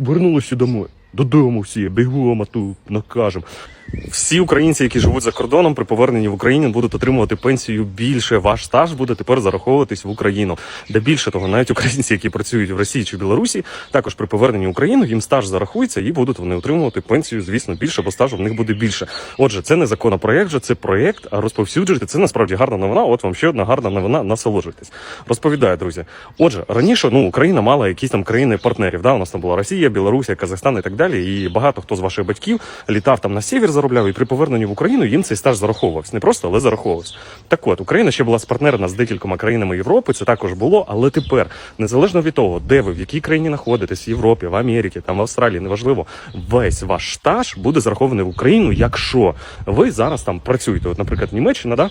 Вернулися домой. Додому всі, бігом, а ту накажем. Всі українці, які живуть за кордоном, при поверненні в Україну будуть отримувати пенсію більше. Ваш стаж буде тепер зараховуватись в Україну. Де більше того, навіть українці, які працюють в Росії чи Білорусі, також при поверненні в Україну їм стаж зарахується і будуть вони отримувати пенсію, звісно, більше, бо стажу в них буде більше. Отже, це не законопроект, це проєкт, а розповсюджуйте. Це насправді гарна новина. От вам ще одна гарна новина. Насолоджуйтесь. Розповідаю, друзі. Отже, раніше ну Україна мала якісь там країни партнерів. Да, у нас там була Росія, Білорусія, Казахстан і так далі. І багато хто з ваших батьків літав там на север, заробляв, і при поверненні в Україну їм цей стаж зараховувався. Не просто, але зараховувався. Так от, Україна ще була спартнерна з декількома країнами Європи. Це також було, але тепер, незалежно від того, де ви в якій країні знаходитесь, в Європі, в Америці, там в Австралії, неважливо, весь ваш стаж буде зарахований в Україну, якщо ви зараз там працюєте. От, наприклад, Німеччина, да.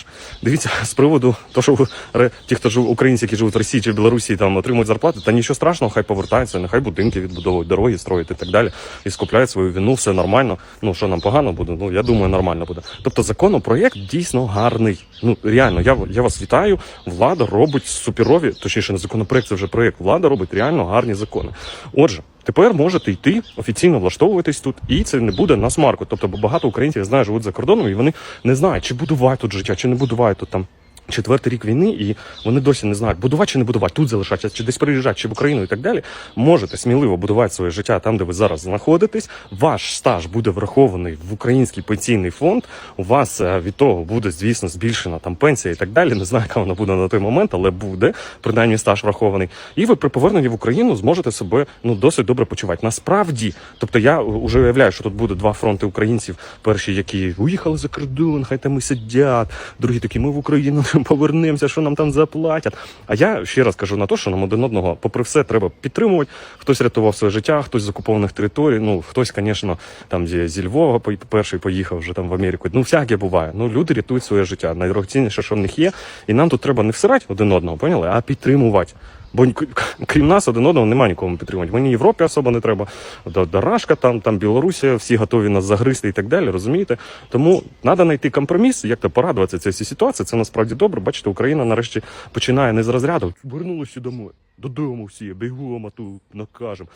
Дивіться, з приводу того, що ті, хто жив, українці, які живуть в Росії чи в Білорусі, там отримують зарплати, та нічого страшного, хай повертаються, нехай будинки відбудовують, дороги строять і так далі. І скупляють свою вину, все нормально. Ну що нам погано буде? Ну я думаю, нормально буде. Тобто законопроект дійсно гарний. Ну реально, я, я вас вітаю. Влада робить суперові, точніше, не законопроект, це вже проєкт. Влада робить реально гарні закони. Отже. Тепер можете йти офіційно влаштовуватись тут, і це не буде на смарку. Тобто, бо багато українців я знаю, живуть за кордоном, і вони не знають, чи будувають тут життя, чи не будувають тут там. Четвертий рік війни, і вони досі не знають, будувати чи не будувати, тут залишатися, чи десь переїжджати, чи в Україну і так далі. Можете сміливо будувати своє життя там, де ви зараз знаходитесь. Ваш стаж буде врахований в український пенсійний фонд. У вас е, від того буде, звісно, збільшена там пенсія і так далі. Не знаю, яка вона буде на той момент, але буде принаймні стаж врахований. І ви при поверненні в Україну зможете себе ну досить добре почувати. Насправді, тобто я вже уявляю, що тут буде два фронти українців. Перші, які уїхали за кордон, хай там і сидять. Другі такі, ми в Україну повернемося, що нам там заплатять. А я ще раз кажу на те, що нам один одного, попри все, треба підтримувати. Хтось рятував своє життя, хтось з окупованих територій. Ну хтось, звісно, там зі, Львова перший поїхав вже там в Америку. Ну всяке буває. Ну люди рятують своє життя. Найдорогоцінніше, що в них є, і нам тут треба не всирати один одного, поняли, а підтримувати. Бо крім нас один одного немає нікому підтримувати. Мені Європі особо не треба. Дарашка, там, там Білорусія, всі готові нас загризти і так далі. Розумієте? Тому треба знайти компроміс, як то порадуватися цій ситуації. Це насправді добре. Бачите, Україна нарешті починає не з розряду. Вернулися домой. Додому всі, бігом, а ту накажем.